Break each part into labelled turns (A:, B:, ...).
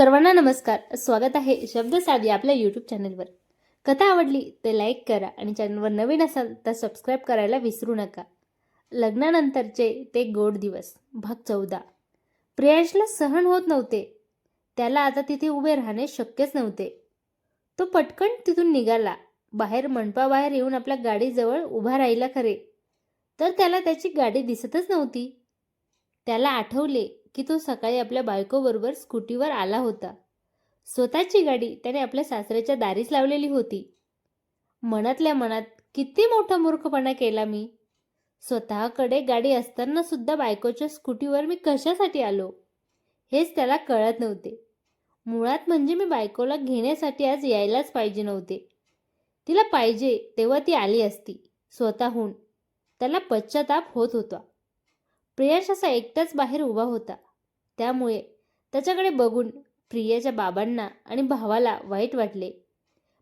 A: सर्वांना नमस्कार. स्वागत आहे शब्द साधी आपल्या यूट्यूब चॅनलवर कथा आवडली तर लाईक करा आणि चॅनलवर नवीन असाल तर सबस्क्राईब करायला विसरू नका. लग्नानंतरचे ते गोड दिवस भाग चौदा. प्रियांशला सहन होत नव्हते. त्याला आता तिथे उभे राहणे शक्यच नव्हते. तो पटकन तिथून निघाला. बाहेर मंडपाबाहेर येऊन आपल्या गाडीजवळ उभा राहिला खरे. तर त्याला त्याची गाडी दिसतच नव्हती. त्याला आठवले की तो सकाळी आपल्या बायकोबरोबर स्कूटीवर आला होता. स्वतःची गाडी त्याने आपल्या सासऱ्याच्या दारीस लावलेली होती. मनातल्या मनात किती मोठा मूर्खपणा केला मी. स्वतःकडे गाडी असताना सुद्धा बायकोच्या स्कूटीवर मी कशासाठी आलो? हेच त्याला कळत नव्हते. मुळात म्हणजे मी बायकोला घेण्यासाठी आज यायलाच पाहिजे नव्हते. तिला पाहिजे तेव्हा ती आली असती. स्वतःहून. त्याला पश्चाताप होत होता. प्रियांश असा एकटाच बाहेर उभा होता. त्यामुळे त्याच्याकडे बघून प्रियाच्या बाबांना आणि भावाला वाईट वाटले.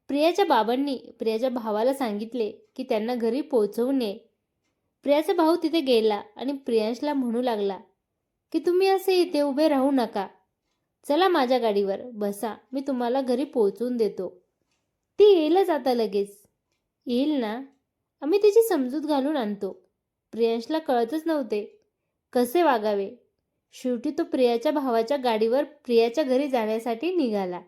A: प्रियाच्या बाबांनी प्रियाच्या भावाला सांगितले की त्यांना घरी पोहोचवून ये प्रियाचा भाऊ तिथे गेला आणि प्रियांशला म्हणू लागला की तुम्ही असे इथे उभे राहू नका. चला माझ्या गाडीवर बसा मी तुम्हाला घरी पोहोचवून देतो. ती येईलच आता लगेच. येईल ना? आम्ही तिची समजूत घालून आणतो. प्रियांशला कळतच नव्हते. कसे वागावे? शेवटी तो प्रियाच्या भावाच्या गाडीवर प्रियाच्या घरी जाण्यासाठी निघाला.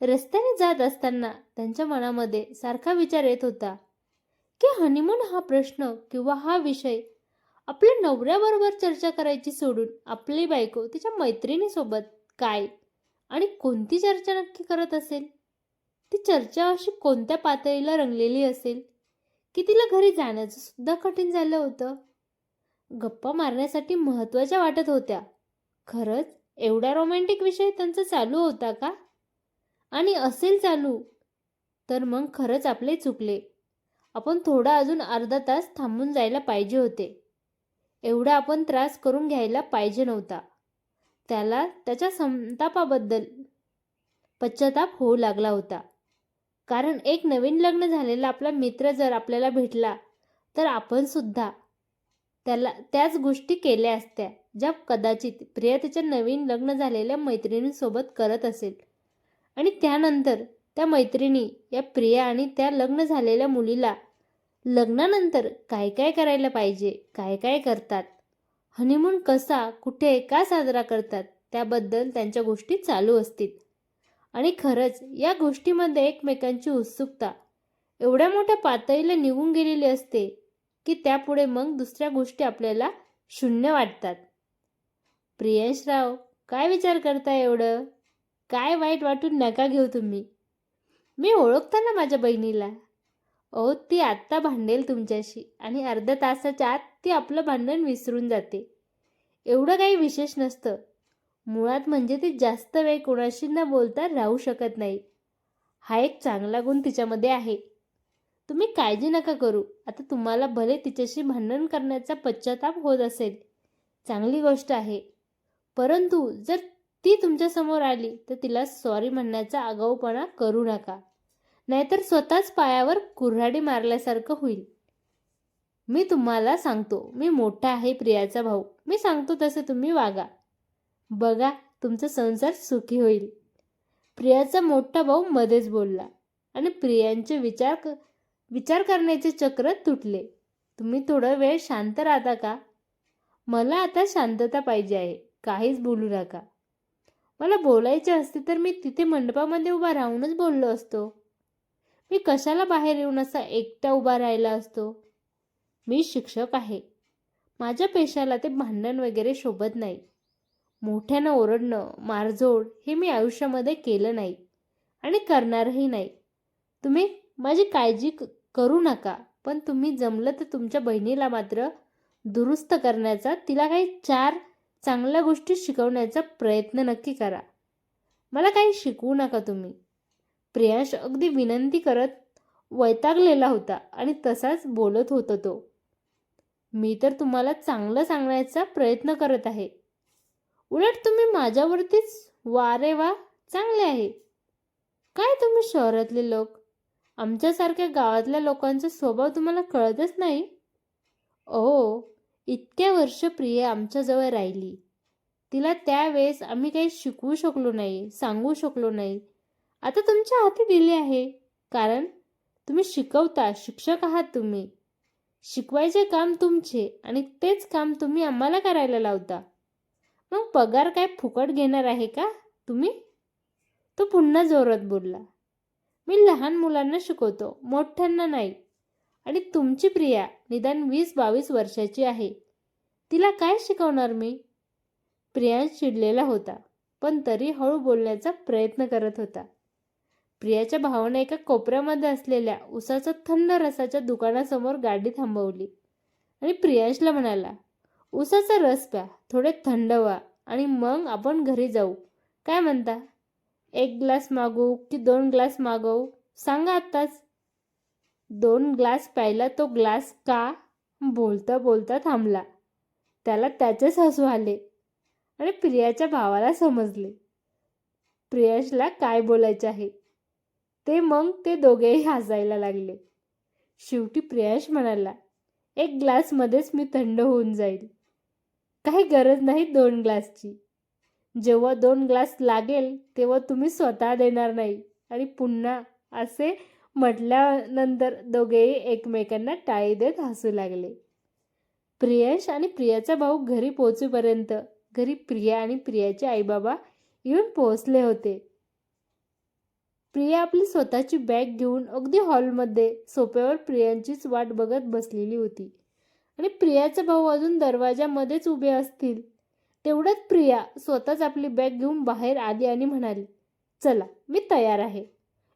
A: रस्त्याने जात असताना त्यांच्या मनामध्ये सारखा विचार येत होता की हनीमून हा प्रश्न किंवा हा विषय आपल्या नवऱ्याबरोबर चर्चा करायची सोडून आपली बायको तिच्या मैत्रिणीसोबत काय आणि कोणती चर्चा नक्की करत असेल? ती चर्चा अशी कोणत्या पातळीला रंगलेली असेल की तिला घरी जाण्याचं सुद्धा कठीण झालं होतं? गप्पा मारण्यासाठी महत्त्वाच्या वाटत होत्या. खरंच एवढा रोमॅन्टिक विषय त्यांचा चालू होता का? आणि असेल चालू तर मग खरंच आपले चुकले. आपण थोडा अजून अर्धा तास थांबून जायला पाहिजे होते. एवढा आपण त्रास करून घ्यायला पाहिजे नव्हता. त्याला त्याच्या संतापाबद्दल पश्चाताप होऊ लागला होता. कारण एक नवीन लग्न झालेला आपला मित्र जर आपल्याला भेटला तर आपण सुद्धा त्याला त्याच गोष्टी केल्या असत्या ज्या कदाचित प्रिया त्याच्या नवीन लग्न झालेल्या मैत्रिणींसोबत करत असेल. आणि त्यानंतर त्या मैत्रिणी या प्रिया आणि त्या लग्न झालेल्या मुलीला लग्नानंतर काय काय करायला पाहिजे काय काय करतात हनीमून कसा कुठे का साजरा करतात त्याबद्दल त्यांच्या गोष्टी चालू असतील. आणि खरंच या गोष्टीमध्ये एकमेकांची उत्सुकता एवढ्या मोठ्या पातळीला निघून गेलेली असते की त्यापुढे मग दुसऱ्या गोष्टी आपल्याला शून्य वाटतात. प्रियांशराव काय विचार करता एवढं? काय वाईट वाटून नका घेऊ तुम्ही. मी ओळखता ना माझ्या बहिणीला. अहो ती आत्ता भांडेल तुमच्याशी आणि अर्ध्या तासाच्या आत ती आपलं भांडण विसरून जाते. एवढं काही विशेष नसतं. मुळात म्हणजे ती जास्त वेळ कोणाशी न बोलता राहू शकत नाही. हा एक चांगला गुण तिच्यामध्ये आहे. तुम्ही काळजी नका करू. आता तुम्हाला भले तिच्याशी भांडण करण्याचा पश्चाताप होत असेल. चांगली गोष्ट आहे. परंतु जर ती तुमच्यासमोर आली तर तिला सॉरी म्हणण्याचा आगाऊपणा करू नका. नाहीतर स्वतःच पायावर कुऱ्हाडी मारल्यासारखं होईल. मी तुम्हाला सांगतो मी मोठा आहे प्रियाचा भाऊ. मी सांगतो तसे तुम्ही वागा. बघा तुमचा संसार सुखी होईल. प्रियाचा मोठा भाऊ मध्येच बोलला. आणि प्रियांचे विचार क विचार करण्याचे चक्र तुटले. तुम्ही थोडा वेळ शांत राहता का? मला आता शांतता पाहिजे आहे. काहीच बोलू नका. मला बोलायचे असते तर मी तिथे मंडपामध्ये उभा राहूनच बोललो असतो. मी कशाला बाहेर येऊन असा एकटा उभा राहिला असतो? मी शिक्षक आहे. माझ्या पेशाला ते भांडण वगैरे शोभत नाही. मोठ्यानं ओरडणं मारझोड हे मी आयुष्यामध्ये केलं नाही आणि करणारही नाही. तुम्ही माझी काळजी क- करू नका. पण तुम्ही जमलं तर तुमच्या बहिणीला मात्र दुरुस्त करण्याचा तिला काही चार चांगल्या गोष्टी शिकवण्याचा प्रयत्न नक्की करा. मला काही शिकवू नका तुम्ही. प्रियांश अगदी विनंती करत वैतागलेला होता आणि तसाच बोलत होता तो. मी तर तुम्हाला चांगलं सांगण्याचा प्रयत्न करत आहे. उलट तुम्ही माझ्यावरतीच वा रे वा चांगले आहे. काय तुम्ही शहरातले लोक? आमच्यासारख्या गावातल्या लोकांचा स्वभाव तुम्हाला कळतच नाही? ओ इतक्या वर्ष प्रिया आमच्याजवळ राहिली. तिला त्यावेळेस आम्ही काही शिकवू शकलो नाही सांगू शकलो नाही. आता तुमच्या हाती दिले आहे. कारण तुम्ही शिकवता शिक्षक आहात तुम्ही. शिकवायचे काम तुमचे आणि तेच काम तुम्ही आम्हाला करायला लावता. मग पगार काय फुकट घेणार आहे का तुम्ही? तो पुन्हा जोरात बोलला. मी लहान मुलांना शिकवतो मोठ्यांना नाही. आणि तुमची प्रिया निदान वीस बावीस वर्षाची आहे. तिला काय शिकवणार मी? प्रियांश चिडलेला होता पण तरी हळू बोलण्याचा प्रयत्न करत होता. प्रियाच्या भावाने एका कोपऱ्यामध्ये असलेल्या उसाचा थंड रसाच्या दुकानासमोर गाडी थांबवली. आणि प्रियांशला म्हणाला उसाचा रस प्या थोडे थंड व्हा आणि मग आपण घरी जाऊ. काय म्हणता? एक ग्लास मागवू की दोन ग्लास मागवू? सांगा आत्ताच. दोन ग्लास प्यायला तो ग्लास का? बोलता बोलता थांबला. त्याला त्याचेच हसू आले आणि प्रियाच्या भावाला समजले. प्रियाशला काय बोलायचे आहे? ते मग ते दोघेही हसायला लागले. शेवटी प्रियाश म्हणाला एक ग्लासमध्येच मी थंड होऊन जाईल. काही गरज नाही दोन ग्लासची. जेव्हा दोन ग्लास लागेल तेव्हा तुम्ही स्वतः देणार नाही. आणि पुन्हा असे म्हटल्यानंतर दोघेही एकमेकांना टाळी देत हसू लागले. प्रियश आणि प्रियाचा भाऊ घरी पोहोचूपर्यंत घरी प्रिया आणि प्रियाचे आईबाबा येऊन पोहोचले होते. प्रिया आपली स्वतःची बॅग घेऊन अगदी हॉलमध्ये सोप्यावर प्रियांचीच वाट बघत बसलेली होती. आणि प्रियाचा भाऊ अजून दरवाजामध्येच उभे असतील. तेवढ्यात प्रिया स्वतःच आपली बॅग घेऊन बाहेर आली आणि म्हणाली चला मी तयार आहे.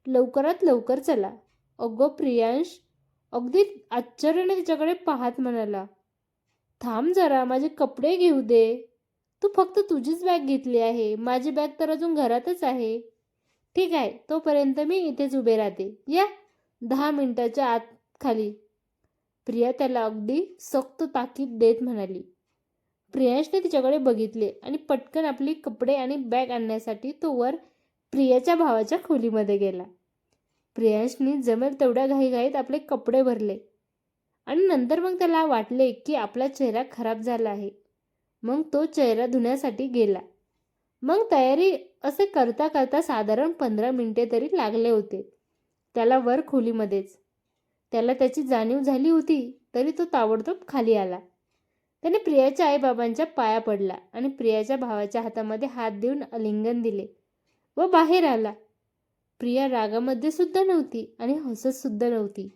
A: लवकरात लवकर चला. अगो प्रियांश अगदी आश्चर्याने तिच्याकडे पाहत म्हणाला थांब जरा माझे कपडे घेऊ दे. तू फक्त तुझीच बॅग घेतली आहे. माझी बॅग तर अजून घरातच आहे. ठीक आहे तोपर्यंत मी इथेच उभे राहते. या दहा मिनिटाच्या आत खाली. प्रिया त्याला अगदी सक्त ताकीद देत म्हणाली. प्रियांशने तिच्याकडे बघितले आणि पटकन आपली कपडे आणि बॅग आणण्यासाठी तो वर प्रियाच्या भावाच्या खोलीमध्ये गेला. प्रियांशने जमेल तेवढ्या घाईघाईत आपले कपडे भरले आणि नंतर मग त्याला वाटले की आपला चेहरा खराब झाला आहे. मग तो चेहरा धुण्यासाठी गेला. मग तयारी असे करता करता साधारण पंधरा मिनिटे तरी लागले होते. त्याला वर खोलीमध्येच. त्याला त्याची जाणीव झाली होती तरी तो ताबडतोब खाली आला. त्याने प्रियाच्या आईबाबांच्या पाया पडला आणि प्रियाच्या भावाच्या हातामध्ये हात देऊन आलिंगन दिले व बाहेर आला. प्रिया रागामध्ये सुद्धा नव्हती आणि हसत सुद्धा नव्हती.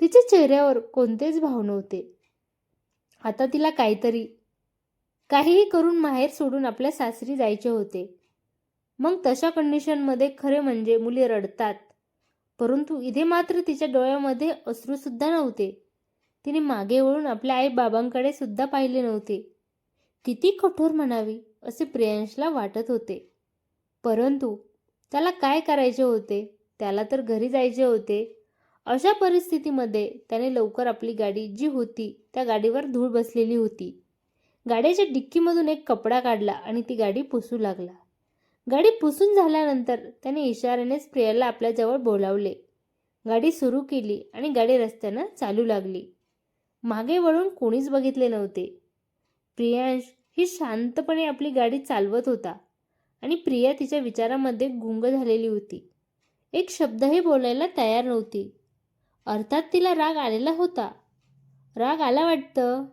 A: तिच्या चेहऱ्यावर कोणतेच भाव नव्हते. आता तिला काहीतरी काहीही करून माहेर सोडून आपल्या सासरी जायचे होते. मग तशा कंडिशनमध्ये खरे म्हणजे मुली रडतात. परंतु इथे मात्र तिच्या डोळ्यामध्ये अश्रूसुद्धा नव्हते. तिने मागे वळून आपल्या आई बाबांकडे सुद्धा पाहिले नव्हते. किती कठोर म्हणावी असे प्रियांशला वाटत होते. परंतु त्याला काय करायचे होते? त्याला तर घरी जायचे होते. अशा परिस्थितीमध्ये त्याने लवकर आपली गाडी जी होती त्या गाडीवर धूळ बसलेली होती. गाडीच्या डिक्कीमधून एक कपडा काढला आणि ती गाडी पुसू लागला. गाडी पुसून झाल्यानंतर त्याने इशाऱ्यानेच प्रियाला आपल्याजवळ बोलावले. गाडी सुरू केली आणि गाडी रस्त्यानं चालू लागली. मागे वळून कोणीच बघितले नव्हते. प्रियांश ही शांतपणे आपली गाडी चालवत होता आणि प्रिया तिच्या विचारामध्ये गुंग झालेली होती. एक शब्दही बोलायला तयार नव्हती. अर्थात तिला राग आलेला होता. राग आला वाटतं.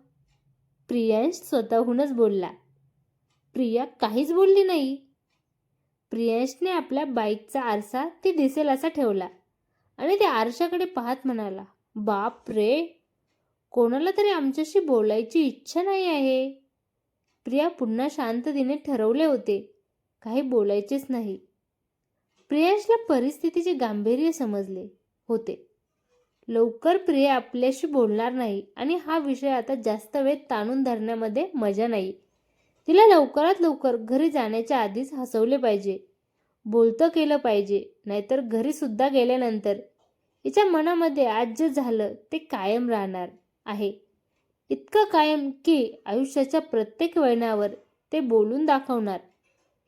A: प्रियांश स्वतःहूनच बोलला. प्रिया काहीच बोलली नाही. प्रियांशने आपल्या बाईकचा आरसा ती दिसेल असा ठेवला आणि त्या आरशाकडे पाहत म्हणाला बाप रे! कोणाला तरी आमच्याशी बोलायची इच्छा नाही आहे. प्रिया पुन्हा शांततेने ठरवले होते. काही बोलायचेच नाही. प्रियांशला परिस्थितीचे गांभीर्य समजले होते. लवकर प्रिया आपल्याशी बोलणार नाही आणि हा विषय आता जास्त वेळ ताणून धरण्यामध्ये मजा नाही. तिला लवकरात लवकर घरी जाण्याच्या आधीच हसवले पाहिजे. बोलतं केलं पाहिजे नाहीतर घरीसुद्धा गेल्यानंतर. हिच्या मनामध्ये आज जे झालं ते कायम राहणार. आहे. इतकं कायम की आयुष्याच्या प्रत्येक वळणावर ते बोलून दाखवणार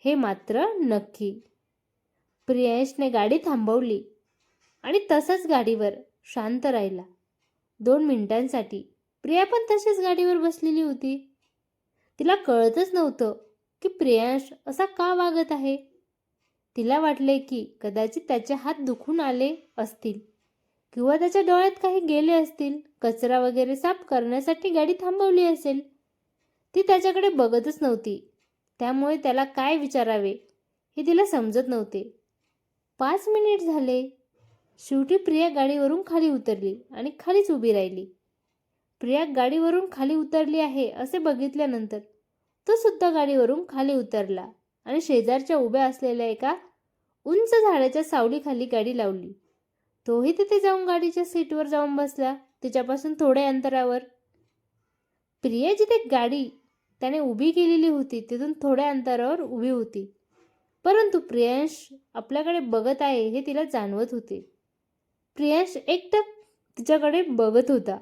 A: हे मात्र नक्की. प्रियांशने गाडी थांबवली आणि तसंच गाडीवर शांत राहिला. दोन मिनिटांसाठी प्रिया पण तशीच गाडीवर बसलेली होती. तिला कळतच नव्हतं की प्रियांश असा का वागत आहे. तिला वाटले की कदाचित त्याचे हात दुखून आले असतील. किंवा त्याच्या डोळ्यात काही गेले असतील कचरा वगैरे साफ करण्यासाठी गाडी थांबवली असेल. ती त्याच्याकडे बघतच नव्हती. त्यामुळे त्याला काय विचारावे हे तिला समजत नव्हते. पाच मिनिट झाले. शेवटी प्रिया गाडीवरून खाली उतरली आणि खालीच उभी राहिली. प्रिया गाडीवरून खाली उतरली आहे असे बघितल्यानंतर तो सुद्धा गाडीवरून खाली उतरला आणि शेजारच्या उभ्या असलेल्या एका उंच झाडाच्या सावलीखाली गाडी लावली. तोही तिथे जाऊन गाडीच्या सीटवर जाऊन बसला. तिच्यापासून थोड्या अंतरावर. प्रिया जिथे गाडी त्याने उभी केलेली होती तिथून थोड्या अंतरावर उभी होती. परंतु प्रियांश आपल्याकडे बघत आहे हे तिला जाणवत होते. प्रियांश एकटक तिच्याकडे बघत होता.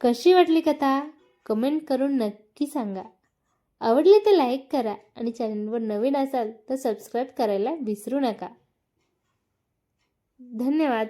A: कशी वाटली कथा? कमेंट करून नक्की सांगा. आवडली तर लाईक करा आणि चॅनलवर नवीन असाल तर सबस्क्राईब करायला विसरू नका. धन्यवाद.